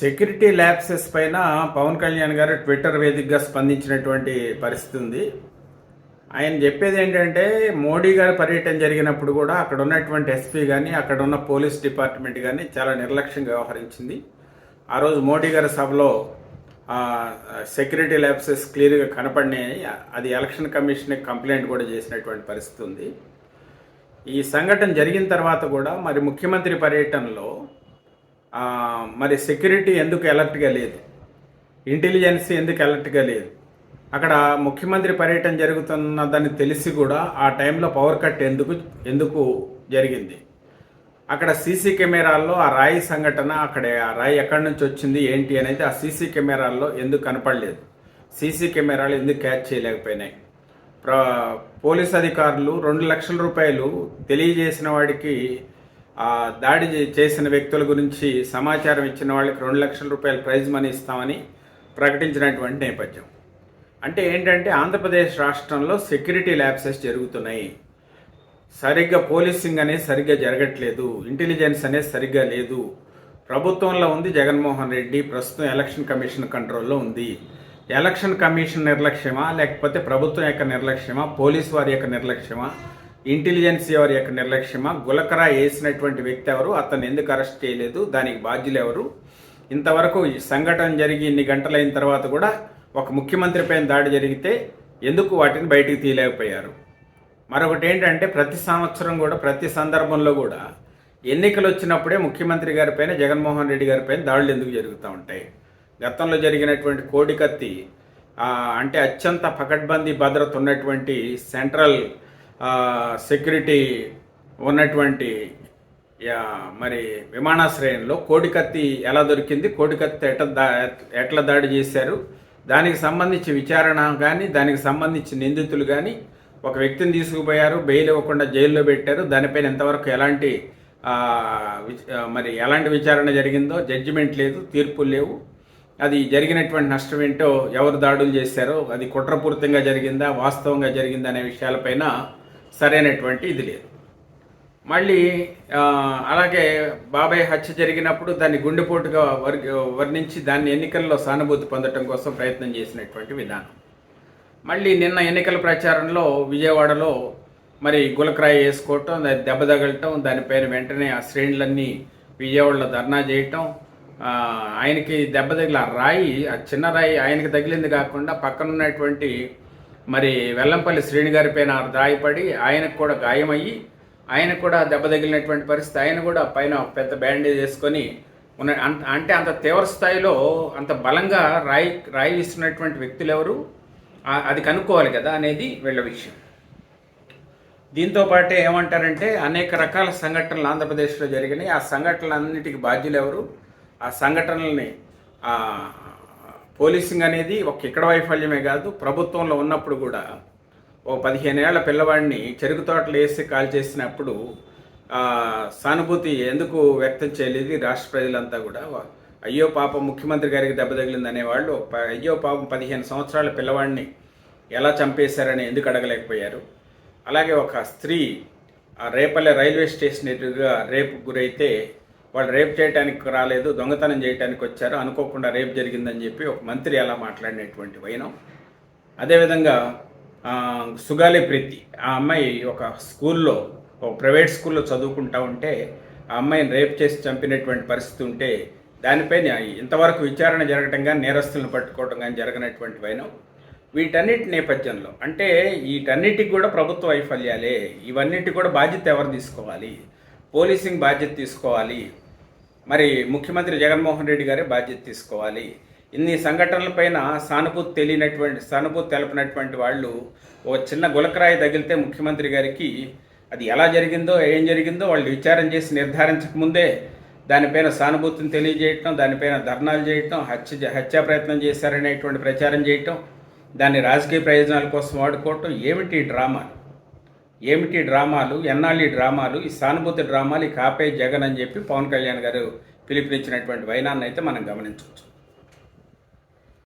Security lapses పైన పవన్ కళ్యాణ్ గారు Twitter వేదికగా స్పందించినటువంటి పరిస్థితి ఉంది. ఆయన చెప్పేది ఏంటంటే మోడీ గారి పర్యటన జరిగినప్పుడు కూడా అక్కడ ఉన్నటువంటి ఎస్పీ కానీ అక్కడ ఉన్న పోలీస్ డిపార్ట్మెంట్ కానీ చాలా నిర్లక్ష్యంగా వ్యవహరించింది. ఆ రోజు మోడీ గారి సభలో సెక్యూరిటీ ల్యాబ్సెస్ క్లియర్గా కనపడినాయి. అది ఎలక్షన్ కమిషన్కి కంప్లైంట్ కూడా చేసినటువంటి పరిస్థితి ఉంది. ఈ సంఘటన జరిగిన తర్వాత కూడా మరి ముఖ్యమంత్రి పర్యటనలో మరి సెక్యూరిటీ ఎందుకు అలర్ట్గా లేదు? ఇంటెలిజెన్స్ ఎందుకు అలర్ట్గా లేదు? అక్కడ ముఖ్యమంత్రి పర్యటన జరుగుతున్నదని తెలిసి కూడా ఆ టైంలో పవర్ కట్ ఎందుకు ఎందుకు జరిగింది? అక్కడ సీసీ కెమెరాల్లో ఆ రాయి సంఘటన అక్కడ ఆ రాయి ఎక్కడి నుంచి వచ్చింది ఏంటి అనేది ఆ సీసీ కెమెరాల్లో ఎందుకు కనపడలేదు? సీసీ కెమెరాలు ఎందుకు క్యాచ్ చేయలేకపోయినాయి? ప్ర పోలీస్ అధికారులు రెండు లక్షల రూపాయలు తెలియజేసిన వాడికి దాడి చేసిన వ్యక్తుల గురించి సమాచారం ఇచ్చిన వాళ్ళకి రెండు లక్షల రూపాయల ప్రైజ్ మనీ ఇస్తామని ప్రకటించినటువంటి నేపథ్యం. అంటే ఏంటంటే ఆంధ్రప్రదేశ్ రాష్ట్రంలో సెక్యూరిటీ ల్యాబ్సెస్ జరుగుతున్నాయి. సరిగ్గా పోలీసింగ్ అనేది సరిగ్గా జరగట్లేదు. ఇంటెలిజెన్స్ అనేది సరిగ్గా లేదు. ప్రభుత్వంలో ఉంది జగన్మోహన్ రెడ్డి ప్రస్తుతం ఎలక్షన్ కమిషన్ కంట్రోల్లో ఉంది. ఎలక్షన్ కమిషన్ నిర్లక్ష్యమా లేకపోతే ప్రభుత్వం యొక్క నిర్లక్ష్యమా పోలీస్ వారి యొక్క నిర్లక్ష్యమా ఇంటెలిజెన్స్ ఎవరి యొక్క నిర్లక్ష్యమా? గులకరా వేసినటువంటి వ్యక్తి ఎవరు? అతను ఎందుకు అరెస్ట్ చేయలేదు? దానికి బాధ్యులు ఎవరు? ఇంతవరకు ఈ సంఘటన జరిగి ఇన్ని గంటలైన తర్వాత కూడా ఒక ముఖ్యమంత్రి పైన దాడి జరిగితే ఎందుకు వాటిని బయటికి తీయలేకపోయారు? మరొకటి ఏంటంటే ప్రతి సంవత్సరం కూడా ప్రతి సందర్భంలో కూడా ఎన్నికలు వచ్చినప్పుడే ముఖ్యమంత్రి గారి పైన జగన్మోహన్ రెడ్డి గారి పైన దాడులు ఎందుకు జరుగుతూ ఉంటాయి? గతంలో జరిగినటువంటి కోడికత్తి అంటే అత్యంత పకడ్బందీ భద్రత ఉన్నటువంటి సెంట్రల్ సెక్యూరిటీ ఉన్నటువంటి మరి విమానాశ్రయంలో కోడికత్తి ఎలా దొరికింది? కోడికత్తి ఎట్లా దా ఎట్లా దాడి చేశారు? దానికి సంబంధించి విచారణ కానీ దానికి సంబంధించి నిందితులు కానీ ఒక వ్యక్తిని తీసుకుపోయారు బెయిల్ ఇవ్వకుండా జైల్లో పెట్టారు. దానిపైన ఎంతవరకు ఎలాంటి మరి ఎలాంటి విచారణ జరిగిందో జడ్జిమెంట్ లేదు తీర్పులు లేవు. అది జరిగినటువంటి నష్టం ఏంటో ఎవరు దాడులు చేశారో అది కుట్రపూరితంగా జరిగిందా వాస్తవంగా జరిగిందా అనే విషయాలపైన సరైనటువంటి ఇది లేదు. మళ్ళీ అలాగే బాబాయ్ హత్య జరిగినప్పుడు దాన్ని గుండెపోటుగా వర్ణించి దాన్ని ఎన్నికల్లో సానుభూతి పొందడం కోసం ప్రయత్నం చేసినటువంటి విధానం. మళ్ళీ నిన్న ఎన్నికల ప్రచారంలో విజయవాడలో మరి గులకరాయి వేసుకోవటం దాన్ని దెబ్బ తగలటం దానిపైన వెంటనే ఆ శ్రేణులన్నీ విజయవాడలో ధర్నా చేయటం ఆయనకి దెబ్బ తగిలి ఆ రాయి ఆ చిన్న రాయి ఆయనకి తగిలింది కాకుండా పక్కన ఉన్నటువంటి మరి వెల్లంపల్లి శ్రేణి గారి పైన దాయపడి ఆయనకు కూడా గాయమయ్యి ఆయనకు కూడా దెబ్బ తగిలినటువంటి పరిస్థితి ఆయన కూడా పైన పెద్ద బ్యాండేజ్ వేసుకొని ఉన్న అంత అంటే అంత తీవ్ర స్థాయిలో అంత బలంగా రాయి రాయి ఇస్తున్నటువంటి వ్యక్తులు ఎవరు? అది కనుక్కోవాలి కదా అనేది వీళ్ళ విషయం. దీంతోపాటే ఏమంటారంటే అనేక రకాల సంఘటనలు ఆంధ్రప్రదేశ్లో జరిగినాయి. ఆ సంఘటనలన్నిటికీ బాధ్యులు ఎవరు? ఆ సంఘటనల్ని పోలీసింగ్ అనేది ఒక ఇక్కడ వైఫల్యమే కాదు ప్రభుత్వంలో ఉన్నప్పుడు కూడా. ఓ పదిహేను ఏళ్ళ పిల్లవాడిని చెరుకు తోటలు వేసి కాల్ చేసినప్పుడు సానుభూతి ఎందుకు వ్యక్తం చేయలేదు రాష్ట్ర ప్రజలంతా కూడా? అయ్యో పాపం ముఖ్యమంత్రి గారికి దెబ్బ తగిలింది అనేవాళ్ళు అయ్యో పాపం పదిహేను సంవత్సరాల పిల్లవాడిని ఎలా చంపేశారని ఎందుకు అడగలేకపోయారు? అలాగే ఒక స్త్రీ ఆ రేపల్లె రైల్వే స్టేషన్ ఎదురుగా రేపు గురైతే వాళ్ళు రేప్ చేయడానికి రాలేదు దొంగతనం చేయడానికి వచ్చారు అనుకోకుండా రేప్ జరిగిందని చెప్పి ఒక మంత్రి అలా మాట్లాడినటువంటి వైనం. అదేవిధంగా సుగాలి ప్రీతి ఆ అమ్మాయి ఒక స్కూల్లో ఒక ప్రైవేట్ స్కూల్లో చదువుకుంటా ఉంటే ఆ అమ్మాయిని రేప్ చేసి చంపినటువంటి పరిస్థితి ఉంటే దానిపైన ఇంతవరకు విచారణ జరగటం కానీ నేరస్తులను పట్టుకోవడం కానీ జరగనటువంటి వైనం. వీటన్నిటి నేపథ్యంలో అంటే వీటన్నిటికి కూడా ప్రభుత్వ వైఫల్యాలే ఇవన్నిటి కూడా బాధ్యత ఎవరు తీసుకోవాలి? పోలీసింగ్ బాధ్యత తీసుకోవాలి. మరి ముఖ్యమంత్రి జగన్మోహన్ రెడ్డి గారే బాధ్యత తీసుకోవాలి. ఇన్ని సంఘటనలపైన సానుభూతి తెలియనటువంటి సానుభూతి తెలపనటువంటి వాళ్ళు ఓ చిన్న గులకరాయి తగిలితే ముఖ్యమంత్రి గారికి అది ఎలా జరిగిందో ఏం జరిగిందో వాళ్ళు విచారం చేసి నిర్ధారించకముందే దానిపైన సానుభూతిని తెలియజేయటం దానిపైన ధర్నాలు చేయటం హత్య హత్యా ప్రయత్నం చేశారనేటువంటి ప్రచారం చేయటం దాన్ని రాజకీయ ప్రయోజనాల కోసం వాడుకోవటం ఏమిటి డ్రామా ఏమిటి డ్రామాలు? ఎన్నాళ్ళు ఈ డ్రామాలు? ఈ సానుభూతి డ్రామాలు ఈ కాపే జగన్ అని చెప్పి పవన్ కళ్యాణ్ గారు పిలుపునిచ్చినటువంటి వైనాన్ని అయితే మనం గమనించవచ్చు.